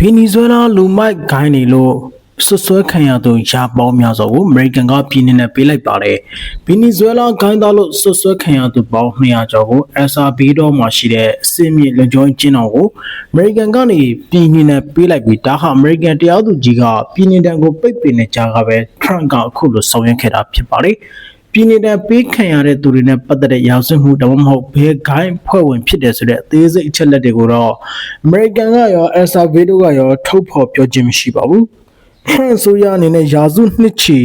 ဗီနီဇွဲလားလူမိုက်ဂိုင်းနေလို့ဆွဆွဲခံရသူရာပေါင်းများစွာကိုအမေရိကန်ကပြည်နှင်နဲ့ပေးလိုက်ပါတယ်။ဗီနီဇွဲလားဂိုင်းသားလို့ဆွဆွဲခံရသူပေါင်း200ကျော်ကိုအဆာဘီတော့မှာရှိတဲ့စစ်မြေလုံခြုံရေးကျင်းတော်ကိုအမေရိကန်ကနေပြည်နှင်နဲ့ပေးလိုက်ပြီးဒါဟာအမေရိကန်တရားသူကြီးကပြည်နှင်တန်ကိုပိတ်ပင်နေကြကပဲထရန့်ကအခုလိုဆောင်ရွက်ခဲ့တာဖြစ်ပါတယ်။ ပြည်နေတဲ့ပေးခံရတဲ့သူတွေနဲ့ပတ်သက်တဲ့ရာဇဝတ်မှုဒါမှမဟုတ်ဘယ်ဂိုင်းဖွဲ့ဝင်ဖြစ်တယ်ဆိုတဲ့အသေးစိတ်အချက်လက်တွေကိုတော့ American ကရော El Salvador ကရောထုတ်ဖော်ပြောခြင်းမရှိပါဘူး။ France ဆိုရအနေနဲ့ရာဇဝတ်နှစ်ချီ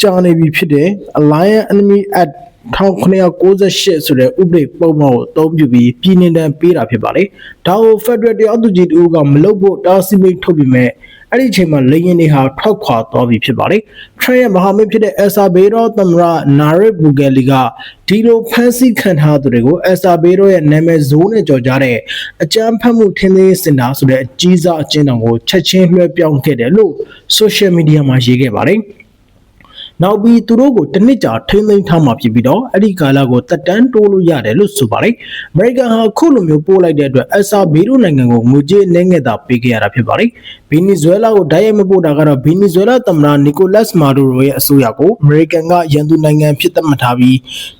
ကြာနေပြီဖြစ်တဲ့ Alliance Enemy Act 1998ဆိုတဲ့ဥပဒေပုံမှန်ကိုအသုံးပြုပြီးပြည်နေတံပေးတာဖြစ်ပါတယ်။ဒါကို Federal တရားသူကြီးတူကမလုပ်ဖို့တားဆီးမိတ်ထုတ်ပြီးမဲ့အဲ့ဒီအချိန်မှာလေရင်တွေဟာထောက်ခွာသွားပြီဖြစ်ပါတယ်။ Trump ရဲ့မဟာမိတ်ဖြစ်တဲ့ El Salvador သမ္မတ Nayib Bukele ကဒီလိုဖမ်းဆီးခံထားသူတွေကို El Salvador ရဲ့နာမည်ဇိုးနဲ့ကြော်ကြားတဲ့အကြမ်းဖက်မှုထင်းသေးစင်တာဆိုတဲ့အကြီးစားအကျဉ်းတော်ကိုချက်ချင်းလွှဲပြောင်းခဲ့တယ်လို့ social media မှာရေးခဲ့ပါတယ်။ နောက်ပြီးသူတို့ကိုတစ်နှစ်ကြာထိန်းသိမ်းထားမှာဖြစ်ပြီးတော့အဲ့ဒီကာလကိုတက်တန်းတိုးလို့ရတယ်လို့ဆိုပါတယ်။အမေရိကန်ဟာခုလိုမျိုးပို့လိုက်တဲ့အတွက်အယ်ဆာဘီရိုနိုင်ငံကိုငွေကြေးနှဲငယ်တာပေးခဲ့ရတာဖြစ်ပါတယ်။ဗီနီဇွဲလားကိုတိုက်ရိုက်မပို့တာကတော့ဗီနီဇွဲလားသမ္မတနီကိုလတ်မာဒူရိုရဲ့အစိုးရကိုအမေရိကန်ကရန်သူနိုင်ငံဖြစ်သတ်မှတ်ထားပြီး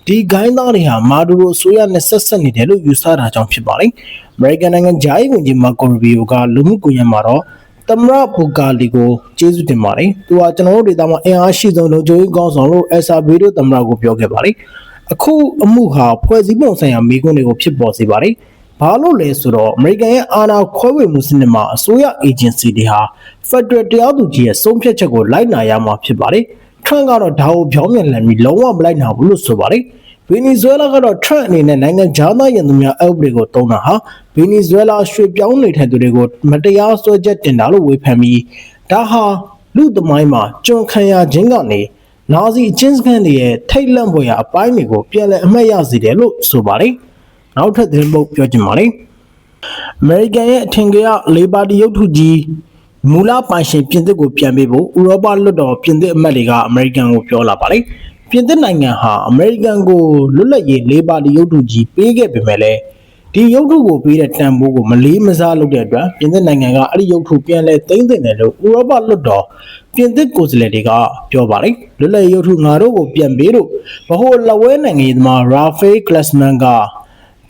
ဒီဂိုင်းသားတွေဟာမာဒူရိုအစိုးရနဲ့ဆက်ဆက်နေတယ်လို့ယူဆတာကြောင့်ဖြစ်ပါတယ်။အမေရိကန်နိုင်ငံဂျာယီဝန်ကြီးမာကိုရဘီယိုကလူမှုကွန်ရက်မှာတော့ သမရဘူကာလီကိုကျေးဇူးတင်ပါတယ်။သူကကျွန်တော်တို့ဒေသမှာအင်အားရှိဆုံးလုံခြုံရေးကောင်းဆောင်လို့အယ်ဆာဘီတို့သမရကိုပြောခဲ့ပါတယ်။အခုအမှုဟာဖွဲ့စည်းပုံဆိုင်ရာမိကွန်းတွေကိုဖြစ်ပေါ်စေပါတယ်။ဘာလို့လဲဆိုတော့အမေရိကန်ရဲ့အာဏာခွဲဝေမှုစနစ်မှာအစိုးရအေဂျင်စီတွေဟာဖက်ဒရယ်တရားသူကြီးရဲ့ဆုံးဖြတ်ချက်ကိုလိုက်နာရမှာဖြစ်ပါတယ်။ Trump ကတော့ဒါကိုပြောင်းပြန်လှန်ပြီးလုံးဝမလိုက်နာဘူးလို့ဆိုပါတယ်။ ဗီနီဇွဲလားကတော့ Trump အနေနဲ့နိုင်ငံခြားသားရန်သူများအုပ်တွေကိုတုံးတာဟာဗီနီဇွဲလားရွှေ့ပြောင်းနေထိုင်သူတွေကိုမတရားဆွဲချက်တင်တာလို့ဝေဖန်ပြီးဒါဟာလူသမိုင်းမှာကျွန်ခံရခြင်းကနေနာဇီအချင်းစခန်းတွေရဲ့ထိတ်လန့်ဖွယ်ရာအပိုင်းတွေကိုပြန်လည်အမှတ်ရစေတယ်လို့ဆိုပါတယ်။နောက်ထပ်သတင်းပုတ်ပြောချင်ပါတယ်။အမေရိကန်ရဲ့အထင်ကရလေပါတီရုပ်ထုကြီးမူလပိုင်ရှင်ပြင်သစ်ကိုပြန်ပေးဖို့ဥရောပလွှတ်တော်ပြင်သစ်အမတ်တွေကအမေရိကန်ကိုပြောလာပါတယ်။ ပြင်သစ်နိုင်ငံဟာအမေရိကန်ကိုလွတ်လပ်ရေးလေပါတီရုပ်ထုကြီးပေးခဲ့ပေမဲ့လည်းဒီရုပ်ထုကိုပေးတဲ့တန်ဖိုးကိုမလေးမစားလုပ်တဲ့အတွက်ပြင်သစ်နိုင်ငံကအဲ့ဒီရုပ်ထုပြန်လဲသိမ်းသိမ်းတယ်လို့ဥရောပလွှတ်တော်ပြင်သစ်ကိုယ်စားလှယ်တွေကပြောပါတယ်။လွတ်လပ်ရေးရုပ်ထုငါတို့ကိုပြန်ပေးလို့ဘဟိုလက်ဝဲနိုင်ငံရေးသမားရာဖေးကလစ်မန်က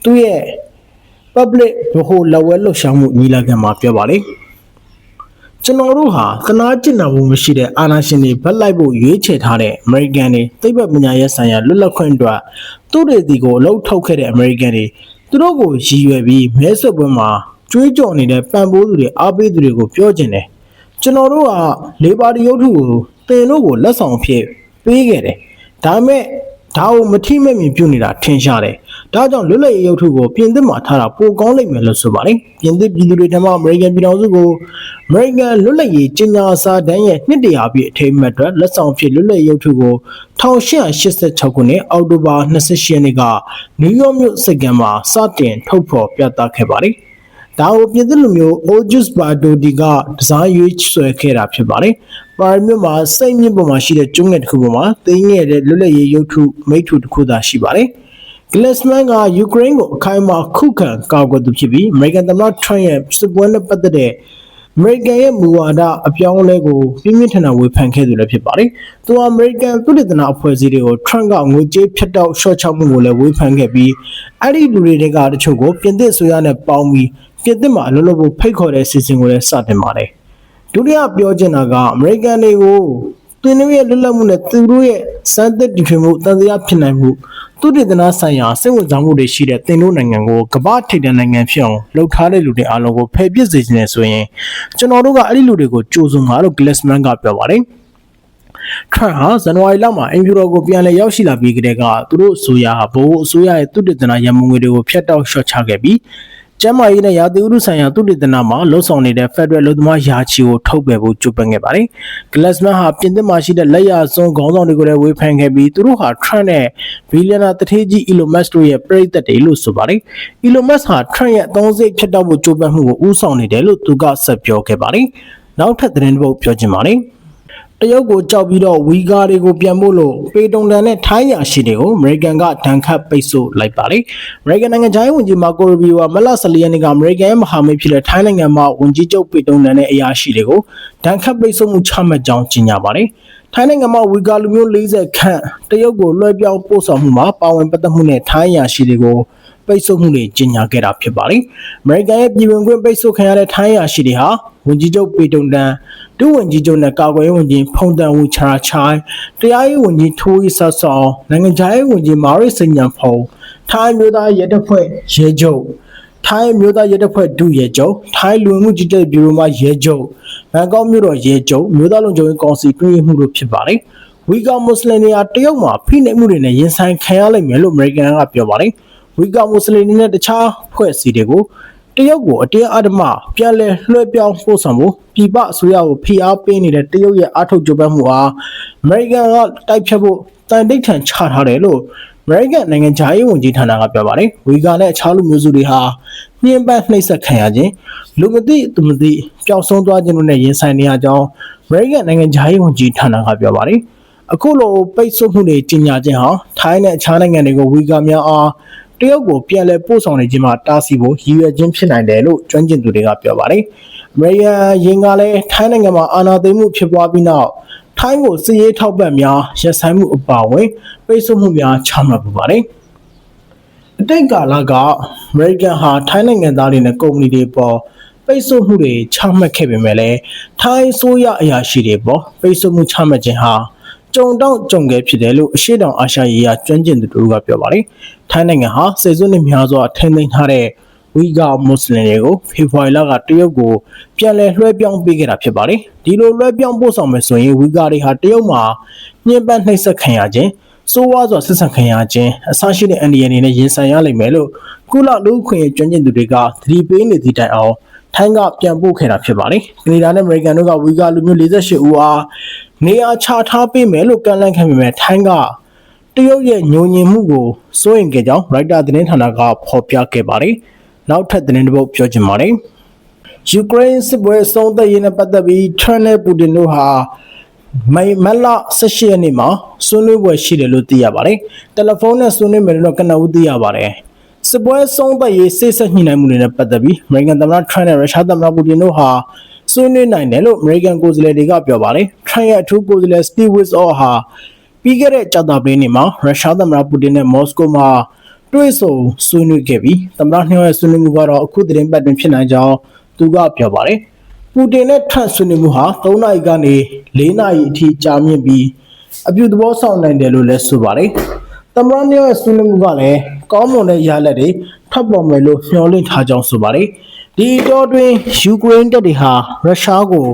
သူ့ရဲ့ public ဘဟိုလက်ဝဲလှုပ်ရှားမှုညီလာခံမှာပြောပါလေ ကျွန်တော်တို့ဟာသနာကျင်နာမှုမရှိတဲ့အာဏာရှင်တွေဗတ်လိုက်ဖို့ရွေးချယ်ထားတဲ့ American တွေသိပ္ပံပညာရေးဆိုင်ရာလွတ်လပ်ခွင့်အတွက်သူတွေဒီကိုအလုပ်ထုတ်ခဲ့တဲ့ American တွေသူတို့ကိုရည်ရွယ်ပြီးမဲဆွယ်ပွဲမှာကြွေးကြော်နေတဲ့ပံ့ပိုးသူတွေအားပေးသူတွေကိုပြောကျင်တယ်ကျွန်တော်တို့ကလေပါတီရုပ်ထုကိုတင်တို့ကိုလက်ဆောင်အဖြစ်ပေးခဲ့တယ်ဒါပေမဲ့ဒါကိုမထိမဲ့မြင်ပြုနေတာထင်ရှားတယ်။ ဒါကြောင့်လွတ်လပ်ရေးရုပ်ထုကိုပြင်သစ်မှာထားတာပိုကောင်းလိမ့်မယ်လို့ဆိုပါတယ်။ပြင်သစ်ပြည်သူတွေထံမှအမေရိကန်ပြည်ထောင်စုကိုအမေရိကန်လွတ်လပ်ရေးကြီးညာစာတမ်းရဲ့နှစ်တရာပြည့်အထိမ်းအမှတ်အတွက်လက်ဆောင်ဖြစ်လွတ်လပ်ရေးရုပ်ထုကို1886ခုနှစ်အောက်တိုဘာ28ရက်နေ့ကနယူးယောက်မြို့စိတ်ကမ်းမှာစတင်ထုတ်ဖော်ပြသခဲ့ပါတယ်။ဒါကိုပြင်သစ်လူမျိုး Auguste Bartholdi ကဒီဇိုင်းရွေးဆွဲခဲ့တာဖြစ်ပါတယ်။ပါရီမြို့မှာစိတ်မြင့်ပေါ်မှာရှိတဲ့ကျွန်းငယ်တစ်ခုပေါ်မှာသိငယ်တဲ့လွတ်လပ်ရေးရုပ်ထုမိထုတစ်ခုသာရှိပါတယ်။ Glassman ကယူကရိန်းကိုအခိုင်အမာခုခံကာကွယ်သူဖြစ်ပြီးအမေရိကန်သမ္မတထရန့်ရဲ့စစ်ပွဲနဲ့ပတ်သက်တဲ့အမေရိကန်ရဲ့မူဝါဒအပြောင်းအလဲကိုပြင်းပြင်းထန်ထန်ဝေဖန်ခဲ့သူလည်းဖြစ်ပါတယ်။သူအမေရိကန်ပြည်ထနာအဖွဲ့အစည်းတွေကိုထရန့်ကငွေကြေးဖြတ်တောက်ရှော့ချမှုကိုလည်းဝေဖန်ခဲ့ပြီးအဲ့ဒီလူတွေကတချို့ကိုပြင်သစ်ဆိုရနဲ့ပေါင်းပြီးပြင်သစ်မှာအလုပ်လုပ်ဖို့ဖိတ်ခေါ်တဲ့စီစဉ်ကိုလည်းစတင်ပါတယ်။ဒုတိယပြောချင်တာကအမေရိကန်တွေကို သူတို့ရဲ့လွတ်လပ်မှုနဲ့သူတို့ရဲ့စံသက်တည်ထွင်မှုတန်တရားဖြစ်နိုင်မှုသူတည်တနာဆိုင်ရာစိတ်ဝင်စားမှုတွေရှိတဲ့သင်တို့နိုင်ငံကိုကမ္ဘာထိပ်တန်းနိုင်ငံဖြစ်အောင်လှုပ်ထားတဲ့လူတွေအားလုံးကိုဖယ်ပစ်စေခြင်းနဲ့ဆိုရင်ကျွန်တော်တို့ကအဲ့ဒီလူတွေကိုကြိုးစုံမှာလို့ Glassman ကပြောပါတယ်ထရန့်ဟာဇန်နဝါရီလမှာအင်ဖြူတော်ကိုပြန်လည်ရောက်ရှိလာပြီးကတည်းကသူတို့အစိုးရဟာဘိုးအစိုးရရဲ့သူတည်တနာရန်ပုံငွေတွေကိုဖျက်တောက်ရှော့ချခဲ့ပြီး ကျမ်းမာရေးနဲ့ရာသီဥတုဆိုင်ရာသုတေသနမှာလှုပ်ဆောင်နေတဲ့ Federal လူသမားယာချီကိုထုတ်ပယ်ဖို့ကြိုးပမ်းခဲ့ပါတယ်။ Glassman ဟာပြင်သစ်မှာရှိတဲ့လက်ရစွန်းခေါင်းဆောင်တွေကိုလည်းဝေဖန်ခဲ့ပြီးသူတို့ဟာ Trump နဲ့ Billionaire တထေးကြီး Elon Musk တို့ရဲ့ပြိတ္တတွေလို့ဆိုပါတယ်။ Elon Musk ဟာ Trump ရဲ့အသုံးစရိတ်ဖြတ်တောက်ဖို့ကြိုးပမ်းမှုကိုဦးဆောင်နေတယ်လို့သူကဆက်ပြောခဲ့ပါတယ်။နောက်ထပ်သတင်းတစ်ပုဒ်ပြောချင်ပါတယ်။ တရုတ်ကိုကြောက်ပြီးတော့ဝီဂါတွေကိုပြန်ဖို့လို့ပေတုံတန်နဲ့ထိုင်းရရှိတွေကိုအမေရိကန်ကဒဏ်ခတ်ပိတ်ဆို့လိုက်ပါတယ်။အမေရိကန်နိုင်ငံခြားရေးဝန်ကြီးမာကိုရူဘီယိုကမလ14ရက်နေ့ကအမေရိကန်ရဲ့မဟာမိတ်ဖြစ်တဲ့ထိုင်းနိုင်ငံမှာဝန်ကြီးချုပ်ပေတုံတန်နဲ့အရာရှိတွေကိုဒဏ်ခတ်ပိတ်ဆို့မှုချမှတ်ကြောင်းကြေညာပါတယ်။ထိုင်းနိုင်ငံမှာဝီဂါလူမျိုး40ခန့်တရုတ်ကိုလွှဲပြောင်းပို့ဆောင်မှုမှာပါဝင်ပတ်သက်မှုနဲ့ထိုင်းရရှိတွေကိုပိတ်ဆို့မှုတွေကြီးညာခဲ့တာဖြစ်ပါတယ်။ American ရဲ့ပြည်ဝင်ခွင့်ပိတ်ဆို့ခံရတဲ့ထိုင်းရာရှိတွေဟာ ဝန်ကြီးချုပ်ပေတုံတန်ဒုဝန်ကြီးချုပ်နဲ့ကာကွယ်ရေးဝန်ကြီးဖုန်တန်ဝူချာချိုင်တရားရေးဝန်ကြီးထိုးရီဆတ်ဆောင်နိုင်ငံခြားရေးဝန်ကြီးမာရစ်စညံဖုံထိုင်းမျိုးသားရဲတပ်ဖွဲ့ရဲချုပ်ထိုင်းမျိုးသားရဲတပ်ဖွဲ့ဒုရဲချုပ်ထိုင်းလူဝင်မှုကြီးကြပ်ဘီရိုမှရဲချုပ်ဘန်ကောက်မြို့တော်ရဲချုပ်မျိုးသားလုံခြုံရေးကောင်စီတွင်းရေးမှုတို့ဖြစ်ပါတယ်ဝီဂါမွတ်စလင်တွေဟာတရုတ်မှာဖိနှိပ်မှုတွေနဲ့ရင်ဆိုင်ခံရလိမ့်မယ်လို့အမေရိကန်ကပြောပါတယ်ဝီဂါမွတ်စလင်တွေနဲ့တခြားဖွဲ့အစည်းတွေကို တရုတ်ကိုအတင်းအဓမ္မပြန်လည်လွှဲပြောင်းပို့ဆောင်ဖို့ပြည်ပအစိုးရကိုဖိအားပေးနေတဲ့တရုတ်ရဲ့အထောက်ကြိုးပမ်းမှုအားအမေရိကန်ကတိုက်ဖြတ်ဖို့တန်တိတ်ထန်ချထားတယ်လို့အမေရိကန်နိုင်ငံခြားရေးဝန်ကြီးဌာနကပြောပါတယ်ဝီဂါနဲ့အခြားလူမျိုးစုတွေဟာညှဉ်းပန်းနှိပ်စက်ခံရခြင်းလူမသိသူမသိပျောက်ဆုံးသွားခြင်းတို့နဲ့ရင်ဆိုင်နေရကြောင်းအမေရိကန်နိုင်ငံခြားရေးဝန်ကြီးဌာနကပြောပါတယ်အခုလိုပိတ်ဆို့မှုတွေကြီးညာခြင်းဟာထိုင်းနဲ့အခြားနိုင်ငံတွေကိုဝီဂါများအား တရုတ်ကိုပြန်လည်ပို့ဆောင်နေခြင်းမှာတားဆီးဖို့ရည်ရွယ်ခြင်းဖြစ်နိုင်တယ်လို့ကျွမ်းကျင်သူတွေကပြောပါတယ်။အမေရိကန်ရင်ကလည်းထိုင်းနိုင်ငံမှာအာဏာသိမ်းမှုဖြစ်ပွားပြီးနောက်ထိုင်းကိုစစ်ရေးထောက်ပံ့များရပ်ဆိုင်းမှုအပါအဝင်ပိတ်ဆို့မှုများချမှတ်ပူပါတယ်။အတိတ်ကာလကအမေရိကန်ဟာထိုင်းနိုင်ငံသားတွေနဲ့ကုမ္ပဏီတွေပေါ်ပိတ်ဆို့မှုတွေချမှတ်ခဲ့ပေမဲ့လည်းထိုင်းဆိုးရအရာရှိတွေပေါ်ပိတ်ဆို့မှုချမှတ်ခြင်းဟာ ကြုံတော့ကြုံခဲ့ဖြစ်တယ်လို့အရှိတောင်အာရှရေးရာကျွမ်းကျင်သူတို့ကပြောပါတယ်။ထိုင်းနိုင်ငံဟာစေစွန်းနဲ့များစွာထိန်းသိမ်းထားတဲ့ဝီဂါမွတ်စလင်တွေကိုဖေဖော်ဝါရီလကတရုတ်ကိုပြန်လည်လွှဲပြောင်းပေးခဲ့တာဖြစ်ပါတယ်။ဒီလိုလွှဲပြောင်းပို့ဆောင်မယ်ဆိုရင်ဝီဂါတွေဟာတရုတ်မှာညှဉ်းပန်းနှိပ်စက်ခံရခြင်းစိုးဝါစွာဆက်ဆံခံရခြင်းအဆရှိတဲ့အန်ဒီယန်တွေနဲ့ရင်ဆိုင်ရလိမ့်မယ်လို့ကုလလူ့ခွင့်ကျွမ်းကျင်သူတွေကသတိပေးနေသည့်တိုင်အောင် ထိုင်းကပြန်ပို့ခဲ့တာဖြစ်ပါတယ်။ကနေဒါနဲ့အမေရိကန်တို့ကဝီဂါလူမျိုး48ဦးအားနေရာချထားပေးမယ်လို့ကန့်လန့်ခဲ့ပေမဲ့ထိုင်းကတရုတ်ရဲ့ညှို့ညင်မှုကိုစိုးရိမ်ခဲ့ကြောင်းရိုက်တာသတင်းဌာနကဖော်ပြခဲ့ပါတယ်။နောက်ထပ်သတင်းတစ်ပုဒ်ပြောချင်ပါတယ်။ယူကရိန်းစစ်ပွဲအဆုံးသတ်ရေးနဲ့ပတ်သက်ပြီးထရန့်နဲ့ပူတင်တို့ဟာမိုင်မလ18ရက်နေ့မှာဆွေးနွေးပွဲရှိတယ်လို့သိရပါတယ်။တယ်လီဖုန်းနဲ့ဆွေးနွေးမယ်လို့ကနဦးသိရပါတယ်။ စစ်ပွဲဆုံးသက်ရေးစိတ်ဆက်ညှိနှိုင်းမှုတွေနဲ့ပတ်သက်ပြီးအမေရိကန်သမ္မတထရန့်နဲ့ရုရှားသမ္မတပူတင်တို့ဟာဆွေးနွေးနိုင်တယ်လို့အမေရိကန်ကိုယ်စားလှယ်တွေကပြောပါတယ်။ Trump ရဲ့အထူးကိုယ်စားလှယ် Steve Witkoff ဟာပြီးခဲ့တဲ့ကြာသပတေးနေ့မှာရုရှားသမ္မတပူတင်နဲ့မော်စကိုမှာတွေ့ဆုံဆွေးနွေးခဲ့ပြီးသမ္မတနှစ်ယောက်ရဲ့ဆွေးနွေးမှုကတော့အခုသတင်းပတ်တွင်ဖြစ်နိုင်ကြောင်းသူကပြောပါတယ်။ပူတင်နဲ့ထပ်ဆွေးနွေးမှုဟာ3နာရီကနေ4နာရီအထိကြာမြင့်ပြီးအပြုသဘောဆောင်နိုင်တယ်လို့လည်းဆိုပါတယ်။ သမ္မတနှစ်ယောက်ရဲ့ဆွေးနွေးမှုကလည်းကောင်းမွန်တဲ့ရလဒ်တွေထပ်ပေါ်မယ်လို့မျှော်လင့်ထားကြောင်းဆိုပါတယ်။ဒီတော့တွင်ယူကရိန်းတပ်တွေဟာရုရှားကို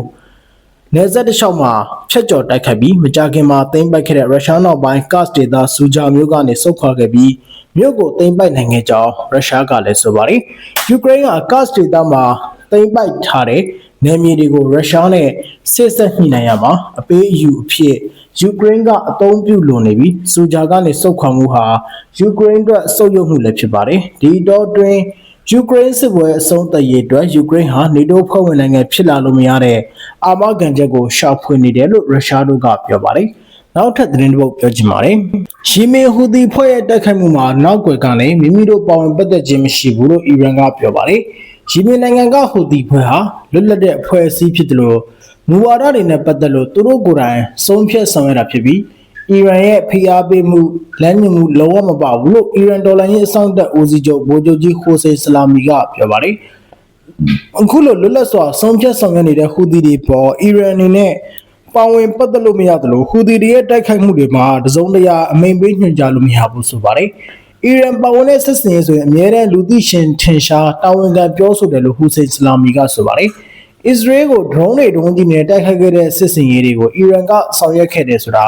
နေဆက်တစ်လျှောက်မှာဖျက်ကျော်တိုက်ခတ်ပြီးမကြာခင်မှာသိမ်းပိုက်ခဲ့တဲ့ရုရှားနောက်ပိုင်းကတ်ဒေတာစူဂျာမျိုးကနေဆုတ်ခွာခဲ့ပြီးမြို့ကိုသိမ်းပိုက်နိုင်ခဲ့ကြောင်းရုရှားကလည်းဆိုပါတယ်ယူကရိန်းကကတ်ဒေတာမှာသိမ်းပိုက်ထားတဲ့ နယ်မြေတွေကိုရုရှားနဲ့စစ်ဆက်ညှိနှိုင်းရမှာအပေးအယူအဖြစ်ယူကရိန်းကအသုံးပြုလိုနေပြီးစူဂျာကနေစုခွာမှုဟာယူကရိန်းအတွက်ဆုတ်ယုတ်မှုလည်းဖြစ်ပါတယ်ဒီတော့တွင်ယူကရိန်းစစ်ပွဲအဆုံးသတ်ရေးအတွက်ယူကရိန်းဟာနေတိုးဖွဲ့ဝင်နိုင်ငံဖြစ်လာလို့မရတဲ့အာမခံချက်ကိုရှောက်ဖွင့်နေတယ်လို့ရုရှားတို့ကပြောပါတယ်။နောက်ထပ်သတင်းတစ်ပုဒ်ပြောချင်ပါတယ်။ရှီမေဟူဒီဖွဲ့ရဲ့တိုက်ခိုက်မှုမှာနောက်ွယ်ကလည်းမိမိတို့ပါဝင်ပတ်သက်ခြင်းမရှိဘူးလို့အီရန်ကပြောပါတယ်။ ရှီမေနိုင်ငံကဟူဒီဖွဲ့ဟာလွတ်လပ်တဲ့အဖွဲ့အစည်းဖြစ်တယ်လို့မူဝါဒတွေနဲ့ပတ်သက်လို့သူတို့ကိုယ်တိုင်ဆုံးဖြတ်ဆောင်ရွက်တာဖြစ်ပြီးအီရန်ရဲ့ဖိအားပေးမှုလမ်းညွှန်မှုလုံးဝမပါဘူးလို့အီရန်ဒေါ်လာရင်းအဆောင်တက်ဦးစီးချုပ်ဗိုလ်ချုပ်ကြီးခိုဆေဆလာမီကပြောပါတယ်။အခုလိုလွတ်လပ်စွာဆုံးဖြတ်ဆောင်ရွက်နေတဲ့ဟူသီတွေပေါ်အီရန်အနေနဲ့ပါဝင်ပတ်သက်လို့မရသလိုဟူသီတွေရဲ့တိုက်ခိုက်မှုတွေမှာတစုံတရာအမိန်ပေးညွှန်ကြားလို့မရဘူးဆိုပါတယ်။ အီရန်ပါဝင်တဲ့စစ်စင်ရေးဆိုရင်အများတဲ့လူသိရှင်ထင်ရှားတာဝန်ခံပြောဆိုတယ်လို့ဟူစိန်ဆလာမီကဆိုပါတယ်။အစ္စရေးကို drone တွေဒုံးကြီးနဲ့တိုက်ခိုက်ခဲ့တဲ့စစ်စင်ရေးတွေကိုအီရန်ကဆောင်ရွက်ခဲ့တယ်ဆိုတာ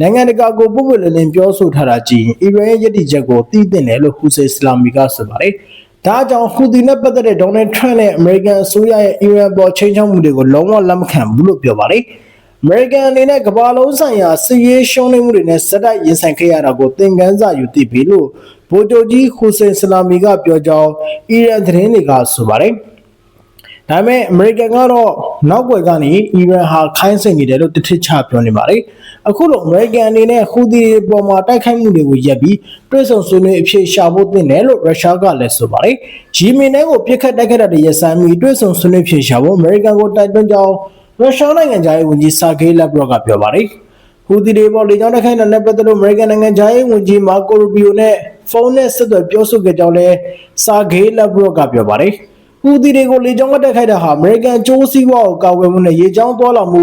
နိုင်ငံတကာကိုပုပ်ပွလင်းလင်းပြောဆိုထားတာကြည့်ရင်အီရန်ရဲ့ယက်တီချက်ကိုသိသိတယ်လို့ဟူစိန်စလာမီကဆိုပါတယ်။ဒါကြောင့်ဟူဒီနဲ့ပတ်သက်တဲ့ဒေါ်နယ်ထရန့်နဲ့အမေရိကန်အစိုးရရဲ့အီရန်ပေါ်ချင်းချောင်းမှုတွေကိုလုံးဝလက်မခံဘူးလို့ပြောပါတယ်။ American အနေနဲ့ကမ္ဘာလုံးဆိုင်ရာစစ်ရေးရှုံးနိမ့်မှုတွေနဲ့စက်တိုက်ရင်ဆိုင်ခဲ့ရတာကိုသင်ခန်းစာယူသိပြီလို့ဗိုလ်ချုပ်ကြီးဟူစိန်ဆလာမီကပြောကြောင်းအီရန်သတင်းတွေကဆိုပါတယ်။ဒါပေမဲ့ American ကတော့နောက်ွယ်ကနေအီရန်ဟာခိုင်းစိန်နေတယ်လို့တထစ်ချပြောနေပါတယ်အခုလိုအမေရိကန်အနေနဲ့ဟူသီတွေပေါ်မှာတိုက်ခိုက်မှုတွေကိုရပ်ပြီးတွဲဆောင်ဆွေးနွေးအဖြစ်ရှာဖို့တင်တယ်လို့ရုရှားကလည်းဆိုပါတယ်။ဂျီမီနဲကိုပြစ်ခတ်တိုက်ခိုက်တာတွေရဆိုင်ပြီးတွဲဆောင်ဆွေးနွေးဖြစ်ရှာဖို့အမေရိကန်ကိုတိုက်တွန်းကြောင်း ရုရှားနိုင်ငံသားရေးဝန်ကြီးဆာဂေးလက်ဘရော့ကပြောပါတယ်။ဟူသီတွေပေါ်လေကြောင်းတိုက်ခိုက်တာနဲ့ပတ်သက်လို့အမေရိကန်နိုင်ငံသားရေးဝန်ကြီးမာကိုရူဘီယိုနဲ့ဖုန်းနဲ့ဆက်သွယ်ပြောဆိုခဲ့ကြောင်းလည်းဆာဂေးလက်ဘရော့ကပြောပါတယ်။ဟူသီတွေကိုလေကြောင်းကတိုက်ခိုက်တာဟာအမေရိကန်ကျိုးစည်းဝါးကိုကာကွယ်မှုနဲ့ရေကြောင်းသွားလာမှု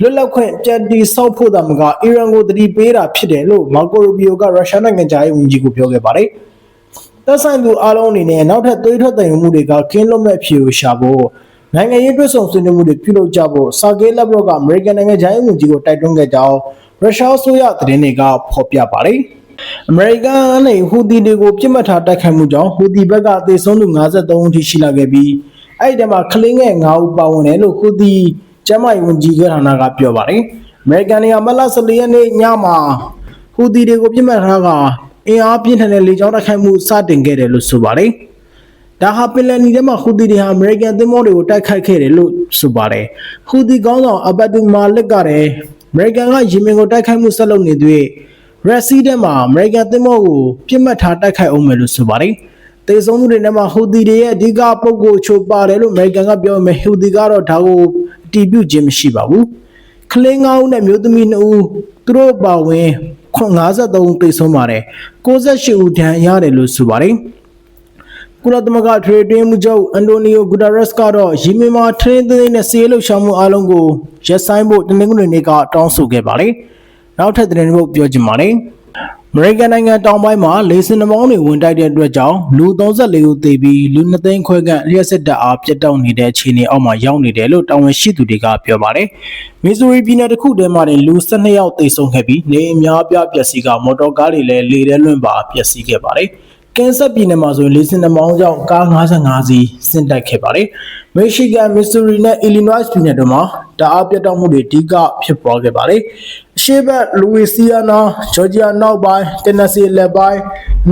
လွတ်လပ်ခွင့်ကြံတီဆောက်ဖို့တာမကအီရန်ကိုတတိပေးတာဖြစ်တယ်လို့မာကိုရူဘီယိုကရုရှားနိုင်ငံသားရေးဝန်ကြီးကိုပြောခဲ့ပါတယ်။သက်ဆိုင်သူအားလုံးအနေနဲ့နောက်ထပ်သွေးထွက်တင်မှုတွေကကင်းလွတ်မဲ့ဖြေကိုရှာဖို့ နိုင်ငံရေးတွဲဆောင်ဆွေးနွေးမှုတွေပြုလုပ်ကြဖို့ဆာဂေးလက်ဘရော့ကအမေရိကန်နိုင်ငံသားရေးဝန်ကြီးကိုတိုက်တွန်းခဲ့ကြောင်းရုရှားအစိုးရသတင်းတွေကဖော်ပြပါတယ်။အမေရိကန်အနေဟူဒီတွေကိုပြစ်မှတ်ထားတိုက်ခိုက်မှုကြောင့်ဟူဒီဘက်ကသေဆုံးသူ53ဦးထိရှိလာခဲ့ပြီးအဲ့ဒီတမှာကလင်းငယ်9ဦးပါဝင်တယ်လို့ဟူဒီကျမ်းမာရေးဝန်ကြီးကဌာနကပြောပါတယ်။အမေရိကန်တွေကမတ်လ14ရက်နေ့ညမှာဟူဒီတွေကိုပြစ်မှတ်ထားကအင်အားပြင်းထန်တဲ့လေကြောင်းတိုက်ခိုက်မှုစတင်ခဲ့တယ်လို့ဆိုပါတယ်။ ဒါဟာပင်လယ်နီထဲမှာဟူဒီတွေဟာအမေရိကန်သင်္ဘောတွေကိုတိုက်ခိုက်ခဲ့တယ်လို့ဆိုပါတယ်။ဟူဒီကောင်းဆောင်အဘတ်တူမာလစ်ကလည်းအမေရိကန်ကယီမင်ကိုတိုက်ခိုက်မှုဆက်လုပ်နေသွေးရက်စီးထဲမှာအမေရိကန်သင်္ဘောကိုပြစ်မှတ်ထားတိုက်ခိုက်အောင်မယ်လို့ဆိုပါတယ်။တေဆုံးသူတွေထဲမှာဟူဒီတွေရဲ့အဓိကပုဂ္ဂိုလ်ချို့ပါတယ်လို့အမေရိကန်ကပြောပေမဲ့ဟူဒီကတော့ဒါကိုအတည်ပြုခြင်းမရှိပါဘူး။ကလင်း9ဦးနဲ့မျိုးသမီး2ဦးသူတို့ပါဝင်53ဦးတေဆုံးပါတယ်။68ဦးဒဏ်ရာရတယ်လို့ဆိုပါတယ်။ ကုလသမဂ္ဂထရေတွင်းမှုချုပ်အန်တိုနီယိုဂူတာရက်စ်ကတော့ယီမင်မှာထရင်းသိမ်းတဲ့စီးလှုပ်ရှားမှုအလုံးကိုရပ်ဆိုင်းဖို့တနင်္ဂနွေနေ့ကတောင်းဆိုခဲ့ပါတယ်။နောက်ထပ်သတင်းတစ်ပုဒ်ပြောချင်ပါတယ်။အမေရိကန်နိုင်ငံတောင်ပိုင်းမှာလေဆင်နှမောင်းတွေဝင်တိုက်တဲ့အတွက်ကြောင့်လူ34ဦးသေပြီးလူ2သိန်းခွဲခန့်လျှက်စစ်တပ်အားပြတ်တောက်နေတဲ့အခြေအနေအောက်မှာရောက်နေတယ်လို့တာဝန်ရှိသူတွေကပြောပါတယ်။မီဇူရီပြည်နယ်တစ်ခုထဲမှာတင်လူ12ယောက်သေဆုံးခဲ့ပြီးနေအများအပြားပျက်စီးကမော်တော်ကားတွေလည်းလေထဲလွင့်ပါပျက်စီးခဲ့ပါတယ်။ ကင်ဆတ်ပြည်နယ်မှာဆိုရင်လေးစင်နှမောင်းကြောင့်ကား55စီးဆင်းတက်ခဲ့ပါတယ်။မီရှီဂန်၊မစ်ဆူရီနဲ့အီလီနွိုက်ပြည်နယ်တို့မှာတအားပြတ်တောက်မှုတွေအဓိကဖြစ်ပေါ်ခဲ့ပါတယ်။အရှေ့ဘက်လူဝီစီယာနာ၊ဂျော်ဂျီယာနောက်ပိုင်း၊တက်နက်စီလက်ပိုင်း၊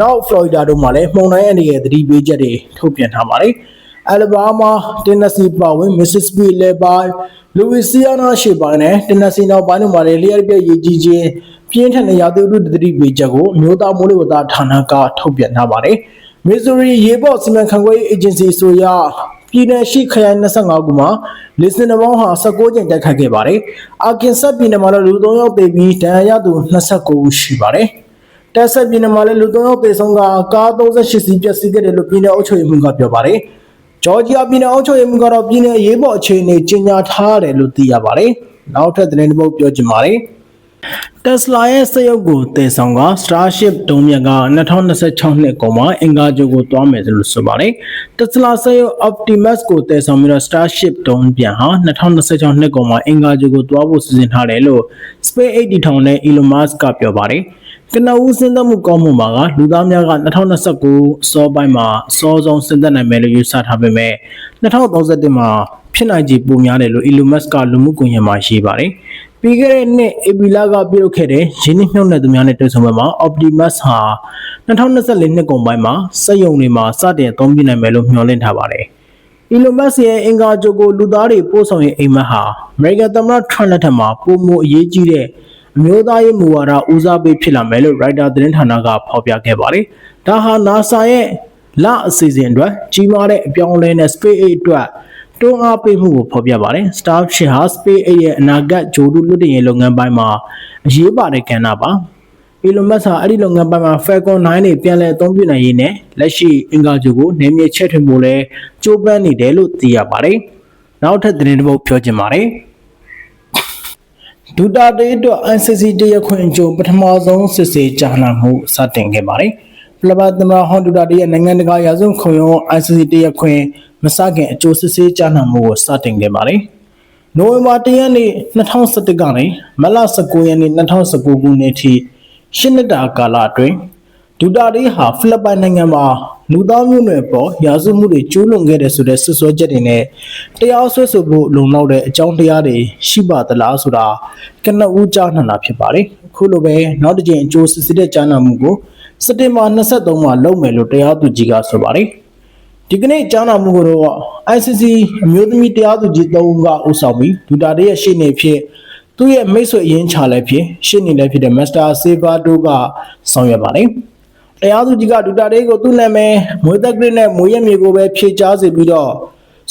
နောက်ဖလော်ရီဒါတို့မှာလည်းမှုန်တိုင်းအနေနဲ့သတိပေးချက်တွေထုတ်ပြန်ထားပါတယ်။အယ်လဘားမား၊တက်နက်စီပါဝင်မစ်စစ်စပီလက်ပိုင်း၊လူဝီစီယာနာရှေ့ပိုင်းနဲ့တက်နက်စီနောက်ပိုင်းတို့မှာလည်းလျှက်ပြည့်ရည်ကြီးခြင်း ပြင်းထန်တဲ့ရာသီဥတုသတိပေးချက်ကိုအမျိုးသားမိုးလေဝသဌာနကထုတ်ပြန်ထားပါတယ်။မစ်ဇူရီရေပေါ်စီမံခန့်ခွဲရေးအေဂျင်စီဆိုရပြည်နယ်ရှိခရိုင်25ခုမှာလစ်စင်နမောင်းဟာ16ကြိမ်တိုက်ခတ်ခဲ့ပါတယ်။အာကင်ဆတ်ပြည်နယ်မှာလည်းလူ3ယောက်သေပြီးဒဏ်ရာရသူ29ဦးရှိပါတယ်။တက်ဆက်ပြည်နယ်မှာလည်းလူ3ယောက်သေဆုံးကကား38စီးပျက်စီးခဲ့တယ်လို့ပြည်နယ်အုပ်ချုပ်ရေးမှူးကပြောပါတယ်။ဂျော်ဂျီယာပြည်နယ်အုပ်ချုပ်ရေးမှူးကတော့ပြည်နယ်ရေးပေါ်အခြေအနေကြီးညာထားတယ်လို့သိရပါတယ်။နောက်ထပ်သတင်းတစ်ပုဒ်ပြောချင်ပါတယ်။ တက်စလာရဲ့စက်ရုပ်ကိုတည်ဆောင်က Starship ဒုံးမြတ်က2026နှစ်ကုန်မှာအင်္ဂါဂြိုလ်ကိုတွားမယ်လို့ဆိုပါတယ်။ Tesla စက်ရုပ် Optimus ကိုတည်ဆောင်ပြီးတော့ Starship ဒုံးပြန်ဟာ2026နှစ်ကုန်မှာအင်္ဂါဂြိုလ်ကိုတွားဖို့စီစဉ်ထားတယ်လို့ SpaceX တည်ထောင်တဲ့ Elon Musk ကပြောပါတယ်။ ကနဦးစဉ်းသက်မှုကောင်းမှုမှာကလူသားများက2029အစောပိုင်းမှာအစောဆုံးစဉ်းသက်နိုင်မယ်လို့ယူဆထားပေမဲ့2031မှာဖြစ်နိုင်ခြေပိုများတယ်လို့ Elon Musk ကလူမှုကွန်ရက်မှာရေးပါတယ်။ပြီးခဲ့တဲ့နှစ်ဧပြီလကပြုလုပ်ခဲ့တဲ့ရင်းနှီးမြှုပ်နှံသူများနဲ့တွေ့ဆုံပွဲမှာ Optimus ဟာ2024နှစ်ကုန်ပိုင်းမှာစက်ရုံတွေမှာစတင်အသုံးပြုနိုင်မယ်လို့မျှော်လင့်ထားပါတယ်။ Elon Musk ရဲ့အင်္ဂါကြိုကိုလူသားတွေပို့ဆောင်ရေးအိမ်မက်ဟာ American သမ္မတ Trump လက်ထက်မှာပုံမအရေးကြီးတဲ့ အမျိုးသားရေးမူဝါဒဦးစားပေးဖြစ်လာမယ်လို့ Reuters သတင်းဌာနကဖော်ပြခဲ့ပါတယ်။ဒါဟာ NASA ရဲ့လအစီအစဉ်အတွက်ကြီးမားတဲ့အပြောင်းအလဲနဲ့ SpaceX အတွက်တွန်းအားပေးမှုကိုဖော်ပြပါတယ်။ Starship ဟာ SpaceX ရဲ့အနာဂတ်ဂျိုဒုလွတ်တင်ရေးလုပ်ငန်းပိုင်းမှာအရေးပါတဲ့ကဏ္ဍပါ။ Elon Musk ဟာအဲ့ဒီလုပ်ငန်းပိုင်းမှာ Falcon 9တွေပြန်လည်အသုံးပြုနိုင်ရေးနဲ့လက်ရှိအင်္ဂါဂြိုလ်ကိုနေမြေချဲ့ထွင်ဖို့လဲကြိုးပမ်းနေတယ်လို့သိရပါတယ်။နောက်ထပ်သတင်းတစ်ပုဒ်ပြောချင်ပါတယ်။ ဒူတာတေးအတွက် ICC တရားခွင်အကျိုးပထမဆုံးစစ်ဆေးကြားနာမှုစတင်ခဲ့ပါတယ်။ဖိလစ်ပိုင်သမ္မတဟွန်ဒူတာတေးရဲ့နိုင်ငံတကာရာဇဝတ်ခုံရုံး ICC တရားခွင်မစခင်အကျိုးစစ်ဆေးကြားနာမှုကိုစတင်ခဲ့ပါတယ်။နိုဝင်ဘာ၁ရက်နေ့2017ကနေမတ်လ19ရက်နေ့2019ခုနှစ်ထိရှစ်နှစ်တာကာလအတွင်း ဒူတာတေးဟာဖိလစ်ပိုင်နိုင်ငံမှာလူသားမျိုးနွယ်ပေါ်ရာဇဝမှုတွေကျူးလွန်ခဲ့တဲ့ဆိုတဲ့ဆွဆွဲချက်တွေနဲ့တရားစွဲဆိုဖို့လုံလောက်တဲ့အကြောင်းတရားတွေရှိပါသလားဆိုတာကနဦးကြားနာတာဖြစ်ပါတယ်အခုလိုပဲနောက်တစ်ကြိမ်အကျိုးစစ်စစ်တဲ့ကြားနာမှုကိုစက်တင်ဘာ23မှာလုပ်မယ်လို့တရားသူကြီးကဆိုပါတယ်ဒီကနေ့ကြားနာမှုကိုတော့ ICC အမျိုးသမီးတရားသူကြီး၃ဦးကဦးဆောင်ပြီးဒူတာတေးရဲ့ရှေ့နေဖြစ်သူ့ရဲ့မိတ်ဆွေအရင်ချလည်းဖြစ်ရှေ့နေလည်းဖြစ်တဲ့ Master Saver တို့ကဆောင်ရွက်ပါတယ်။ တရားသူကြီးကဒူတာတေးကိုသူ့နာမည်မွေးသက်ဂရစ်နဲ့မွေးရမြေကိုပဲဖြေကြားစေပြီးတော့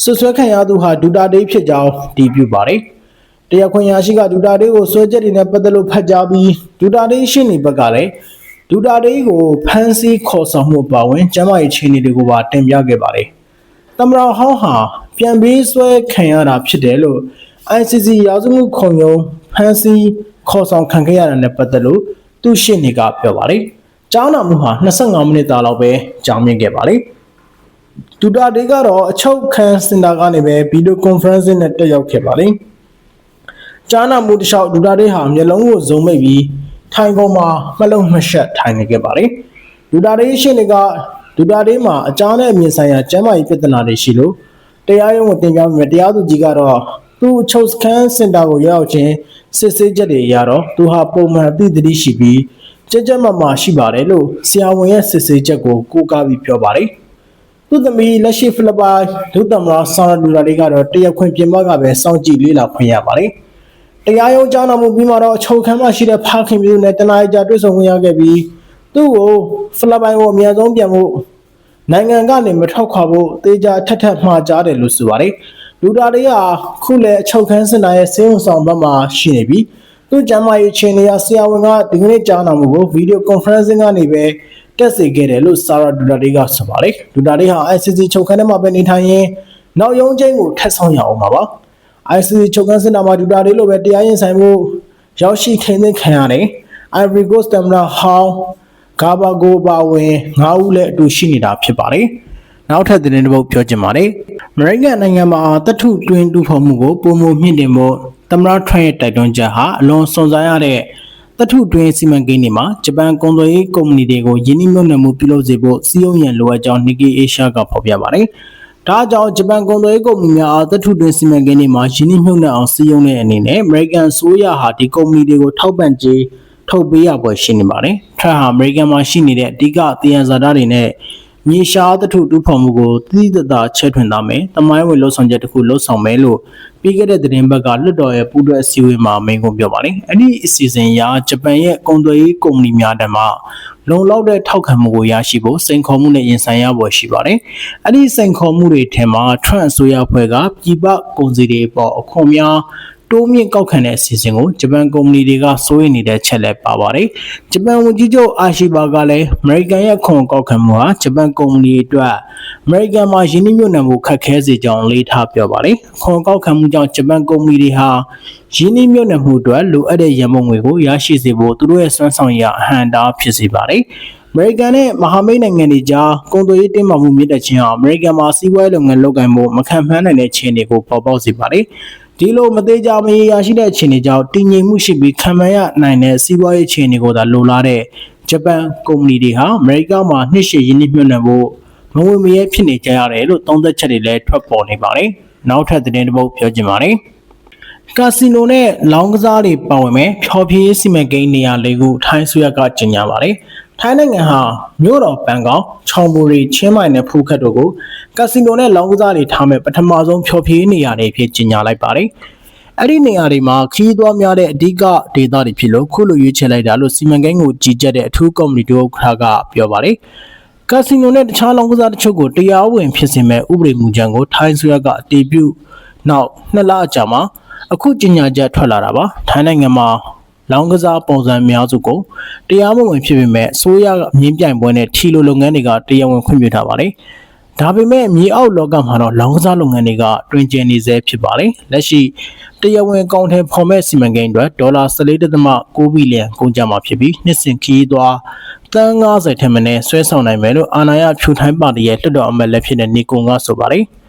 ဆွဆွဲခံရသူဟာဒူတာတေးဖြစ်ကြောင်းတည်ပြုပါတယ်။တရားခွင့်ရရှိကဒူတာတေးကိုဆွဲချက်တွေနဲ့ပတ်သက်လို့ဖတ်ကြားပြီးဒူတာတေးရှေ့နေဘက်ကလည်းဒူတာတေးကိုဖမ်းဆီးခေါ်ဆောင်မှုပါဝင်ကျမ်းမာရေးခြေအနေတွေကိုပါတင်ပြခဲ့ပါတယ်။တမရဟောင်းဟာပြန်ပြီးဆွဲခံရတာဖြစ်တယ်လို့ ICC ရာဇဝမှုခုံရုံးဖမ်းဆီးခေါ်ဆောင်ခံခဲ့ရတာနဲ့ပတ်သက်လို့သူ့ရှင်းနေကပြောပါတယ်။ ကြားနာမှုဟာ25မိနစ်တာလောက်ပဲကြာမြင့်ခဲ့ပါတယ်။ဒူတာဒေကတော့အချုပ်ခန်းစင်တာကနေပဲဗီဒီယိုကွန်ဖရင့်နဲ့တက်ရောက်ခဲ့ပါတယ်။ကြားနာမှုတစ်လျှောက်ဒူတာဒေဟာမျက်လုံးကိုဇုံမိတ်ပြီးထိုင်ကုန်မှာမလုံးမရှက်ထိုင်နေခဲ့ပါတယ်။ဒူတာဒေးရှင်းနေကဒူတာဒေးမှာအကြားနဲ့အမြင်ဆိုင်ရာကျမ်းမာရေးပြဿနာတွေရှိလို့တရားရုံးကိုတင်ပြပြီးတရားသူကြီးကတော့သူ့ချုပ်စခန်းစင်တာကိုရောက်ချင်းစစ်ဆေးချက်တွေအရတော့သူဟာပုံမှန်အသိသတိရှိပြီး ကြက်ကြက်မမရှိပါတယ်လို့ဆရာဝန်ရဲ့စစ်ဆေးချက်ကိုကိုးကားပြီးပြောပါတယ်သူ့သမီးလက်ရှိဖိလစ်ပိုင်ဒုသမ္မတဆာရာဒူရာတွေကတော့တရက်ခွင်ပြင်ပကပဲစောင့်ကြည့်လေ့လာခွင့်ရပါတယ်တရားရုံးကြားနာမှုပြီးမှတော့အချုပ်ခန်းမှာရှိတဲ့ဖခင်မျိုးနဲ့တနင်္လာရီကြာတွေ့ဆုံခွင့်ရခဲ့ပြီးသူ့ကိုဖိလစ်ပိုင်ကိုအများဆုံးပြန်ဖို့နိုင်ငံကနေမထွက်ခွာဖို့တေချာထက်ထက်မှားကြားတယ်လို့ဆိုပါတယ်။လူတာတွေကခုလည်းအချုပ်ခန်းစင်တာရဲ့စေုံဆောင်ဘက်မှာရှိနေပြီး သူ့ကျမ်းမာရေးချင်းတွေကဆရာဝန်ကဒီကနေ့ကြားနာမှုကိုဗီဒီယိုကွန်ဖရင့်ကနေပဲတက်စေခဲ့တယ်လို့ဆာရာဒူတာတွေကဆိုပါတယ်။ဒူတာတွေဟာ ICC ချုပ်ခန်းထဲမှာပဲနေထိုင်ရင်းနောက်ရုံးချင်းကိုထပ်ဆောင်ရအောင်ပါပါ။ ICC ချုပ်ခန်းစင်တာမှာဒူတာတွေလိုပဲတရားရင်ဆိုင်မှုရောက်ရှိထိန်းသိမ်းခံရတယ်။ Ivory Coast တမနာဟောင်းဂါဘာဂိုပါဝင်9ဦးလည်းအတူရှိနေတာဖြစ်ပါတယ်။နောက်ထပ်သတင်းတစ်ပုဒ်ပြောချင်ပါတယ်။အမေရိကန်နိုင်ငံမှာတထုတွင်တူဖော်မှုကိုပုံမမြင့်တင်ဖို့ သမ္မတထရန့်ရဲ့တိုက်တွန်းချက်ဟာအလွန်စွန့်စားရတဲ့တထုတွင်စီမံကိန်းတွေမှာဂျပန်ကုန်သွယ်ရေးကုမ္ပဏီတွေကိုယင်းနှိမ့်မြုပ်နှံမှုပြုလုပ်စေဖို့စီးရုံးရန်လိုအပ်ကြောင်း Nikkei Asia ကဖော်ပြပါတယ်။ဒါကြောင့်ဂျပန်ကုန်သွယ်ရေးကုမ္ပဏီများအားတထုတွင်စီမံကိန်းတွေမှာယင်းနှိမ့်မြုပ်နှံအောင်စီးရုံးတဲ့အနေနဲ့ American ဆိုရဟာဒီကုမ္ပဏီတွေကိုထောက်ပံ့ကြေးထုတ်ပေးရပွဲရှိနေပါတယ်။ထရန့်ဟာအမေရိကန်မှာရှိနေတဲ့အဓိကတည်ရန်ဇာတာတွေနဲ့ မြေရှားတထုတူဖော်မှုကိုသတိတသာချဲ့ထွင်သားမယ်။တမိုင်းဝင်လှုပ်ဆောင်ချက်တစ်ခုလှုပ်ဆောင်မယ်လို့ပြီးခဲ့တဲ့သတင်းဘက်ကလွတ်တော်ရဲ့ပူးတွဲအစည်းအဝေးမှာမိန့်ခွန်းပြောပါတယ်။အဲ့ဒီအစီအစဉ်အရဂျပန်ရဲ့ကုန်သွယ်ရေးကုမ္ပဏီများတမှာလုံလောက်တဲ့ထောက်ခံမှုကိုရရှိဖို့စိန်ခေါ်မှုနဲ့ရင်ဆိုင်ရဖို့ရှိပါတယ်။အဲ့ဒီစိန်ခေါ်မှုတွေထဲမှာ Trump အစိုးရဖွဲ့ကပြည်ပကုန်စည်တွေပေါ်အခွန်များ တိုးမြင့်ကောက်ခံတဲ့အစီအစဉ်ကိုဂျပန်ကုမ္ပဏီတွေကစိုးရိမ်နေတဲ့ချက်လည်းပါပါတယ်။ဂျပန်ဝန်ကြီးချုပ်အာရှိဘာကလည်းအမေရိကန်ရဲ့ခွန်ကောက်ခံမှုဟာဂျပန်ကုမ္ပဏီအတွက်အမေရိကန်မှာယင်းနှိမ့်ညွတ်နှံမှုခက်ခဲစေကြောင်းလေးထားပြောပါတယ်။ခွန်ကောက်ခံမှုကြောင့်ဂျပန်ကုမ္ပဏီတွေဟာယင်းနှိမ့်ညွတ်နှံမှုအတွက်လိုအပ်တဲ့ရန်ပုံငွေကိုရရှိစေဖို့သူတို့ရဲ့စွမ်းဆောင်ရည်အဟန့်တားဖြစ်စေပါတယ်။အမေရိကန်နဲ့မဟာမိတ်နိုင်ငံတွေကြားကုန်သွယ်ရေးတင်းမာမှုမြင့်တက်ခြင်းဟာအမေရိကန်မှာစီးပွားရေးလုပ်ငန်းလုပ်ကိုင်မှုမခံမှန်းနိုင်တဲ့အခြေအနေကိုပေါ်ပေါက်စေပါတယ်။ ဒီလိုမသေးကြမရေရာရှိတဲ့အခြေအနေကြောင့်တည်ငြိမ်မှုရှိပြီးခံမှန်းရနိုင်တဲ့စီးပွားရေးအခြေအနေကိုသာလိုလားတဲ့ဂျပန်ကုမ္ပဏီတွေဟာအမေရိကမှာနှစ်ရှည်ရင်းနှီးမြှုပ်နှံဖို့မဝင်မရဲဖြစ်နေကြရတယ်လို့သုံးသက်ချက်တွေလည်းထွက်ပေါ်နေပါတယ်။နောက်ထပ်သတင်းတစ်ပုဒ်ပြောချင်ပါတယ်။ ကာစီနိုနဲ့လောင်းကစားတွေပါဝင်မဲ့ဖျော်ဖြေရေးစီမံကိန်းနေရာလေးခုထိုင်းဆွေရကကြေညာပါတယ်။ထိုင်းနိုင်ငံဟာမြို့တော်ဘန်ကောက်၊ချောင်ဘူရီ၊ချင်းမိုင်နဲ့ဖူးခက်တို့ကိုကာစီနိုနဲ့လောင်းကစားတွေထားမဲ့ပထမဆုံးဖျော်ဖြေရေးနေရာတွေဖြစ်ကြေညာလိုက်ပါတယ်။အဲ့ဒီနေရာတွေမှာခီးသွွားများတဲ့အဓိကဒေသတွေဖြစ်လို့ခုလိုရွေးချယ်လိုက်တာလို့စီမံကိန်းကိုကြီးကြပ်တဲ့အထူးကော်မတီတို့ခါကပြောပါတယ်။ကာစီနိုနဲ့တခြားလောင်းကစားတချို့ကိုတရားဝင်ဖြစ်စေမဲ့ဥပဒေမူကြမ်းကိုထိုင်းဆွေရကအတည်ပြုနောက်နှစ်လအကြာမှာ အခုကြေညာချက်ထွက်လာတာပါထိုင်းနိုင်ငံမှာလောင်းကစားပုံစံများစုကိုတရားမဝင်ဖြစ်ပေမဲ့အစိုးရကအမြင့်ပြိုင်ပွဲနဲ့ထီလိုလုပ်ငန်းတွေကတရားဝင်ခွင့်ပြုထားပါတယ်။ဒါပေမဲ့မြေအောက်လောကမှာတော့လောင်းကစားလုပ်ငန်းတွေကတွင်ကျင်နေဆဲဖြစ်ပါတယ်။လက်ရှိတရားဝင်ကောင်ထဲဖော်မဲ့စီမံကိန်းအတွက်ဒေါ်လာ14.6ဘီလီယံကုန်ကျမှာဖြစ်ပြီးနှစ်စဉ်ခီးသွားတန်း90ထက်မနည်းဆွဲဆောင်နိုင်မယ်လို့အာဏာရဖြူထိုင်းပါတီရဲ့လွှတ်တော်အမတ်လက်ဖြစ်တဲ့နီကွန်ကဆိုပါတယ်။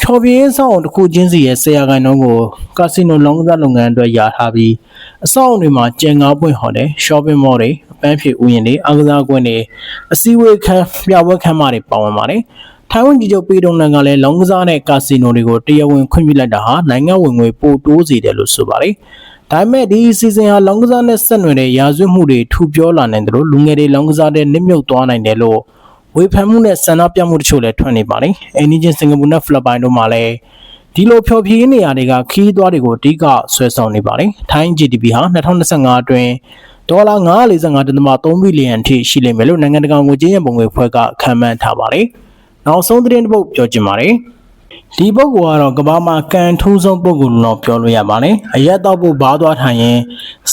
ချော်ပြင်းဆောင်အောင်တစ်ခုချင်းစီရဲ့ဆရာခိုင်နှုန်းကိုကာစီနိုလောင်းကစားလုပ်ငန်းအတွက်ယာထားပြီးအဆောင်တွေမှာကျန်ငါးပွင့်ဟော်တယ် shopping mall တွေအပန်းဖြေဥယျာဉ်တွေအားကစားကွင်းတွေအစည်းအဝေးခန်းပြပွဲခန်းမတွေပါဝင်ပါတယ်။ထိုင်းဝန်ကြီးချုပ်ပြည်တော်နန်ကလည်းလောင်းကစားနဲ့ကာစီနိုတွေကိုတရားဝင်ခွင့်ပြုလိုက်တာဟာနိုင်ငံဝင်ငွေပိုတိုးစေတယ်လို့ဆိုပါတယ်။ဒါပေမဲ့ဒီစီဇန်ဟာလောင်းကစားနဲ့ဆက်နွယ်တဲ့ရာဇဝတ်မှုတွေထူပြောလာနိုင်တယ်လို့လူငယ်တွေလောင်းကစားတဲ့နစ်မြုပ်သွားနိုင်တယ်လို့ ဝဝေဖန်မှုနဲ့ဆန္ဒပြမှုတချို့လည်းထွက်နေပါတယ်။အင်းနီချင်းစင်ကာပူနဲ့ဖိလစ်ပိုင်တို့မှာလည်းဒီလိုဖျော်ဖြေနေရာတွေကခီးသွွားတွေကိုအဓိကဆွဲဆောင်နေပါတယ်။ထိုင်း GDP ဟာ2025အတွင်းဒေါ်လာ945.3ဘီလီယံထိရှိလိမ့်မယ်လို့နိုင်ငံတကာငွေကြေးရန်ပုံငွေဖွဲ့ကခန့်မှန်းထားပါတယ်။နောက်ဆုံးသတင်းတစ်ပုဒ်ပြောချင်ပါတယ်။ဒီပုဂ္ဂိုလ်ကတော့ကမ္ဘာမှာကန်ထူးဆုံးပုဂ္ဂိုလ်လို့ပြောလို့ရပါတယ်။အရက်တော့ဖို့ဘားသွားထိုင်ရင်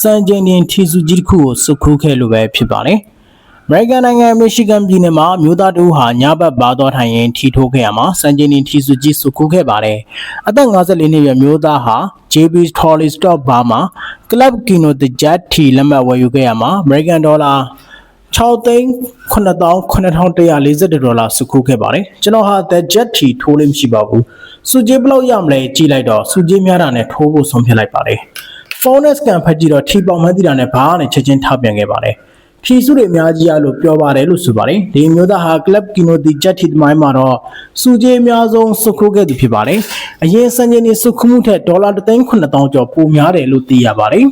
စံချိန်တင်ထီစုကြီးတစ်ခုကိုစုခူးခဲ့လို့ပဲဖြစ်ပါတယ်။ အမေရိကန်နိုင်ငံမီရှီဂန်ပြည်နယ်မှာအမျိုးသားတူဟာညဘက်ဘားသွားထိုင်ရင်ထီထိုးခဲ့ရမှာစံချိန်တင်ထီစုကြီးစုခူးခဲ့ပါတယ်။အသက်54နှစ်အရွယ်မျိုးသားဟာ JB Trolley Stop Bar မှာ Club Kino The Jet ထီလက်မှတ်ဝယ်ယူခဲ့ရမှာအမေရိကန်ဒေါ်လာ6သိန်း9140ဒေါ်လာစုခိုးခဲ့ပါတယ်ကျွန်တော်ဟာ The Jet ထီထိုးလို့မရှိပါဘူးစုကြေးဘယ်လောက်ရမလဲကြည့်လိုက်တော့စုကြေးများတာနဲ့ထိုးဖို့ဆုံးဖြတ်လိုက်ပါတယ်ဖုန်းနဲ့စကန်ဖတ်ကြည့်တော့ထီပေါင်မှန်းတည်တာနဲ့ဘားနဲ့ချက်ချင်းထောက်ပြန်ခဲ့ပါတယ် ထီစုတွေအများကြီးရလို့ပြောပါတယ်လို့ဆိုပါတယ်ဒီမျိုးသားဟာ Club Kino The Jet ထီသမိုင်းမှာတော့စုကြေးအများဆုံးစုခိုးခဲ့သူဖြစ်ပါတယ်အရင်စံချိန်နေစုခိုးမှုထက်ဒေါ်လာ3,9000ကျော်ပိုများတယ်လို့သိရပါတယ်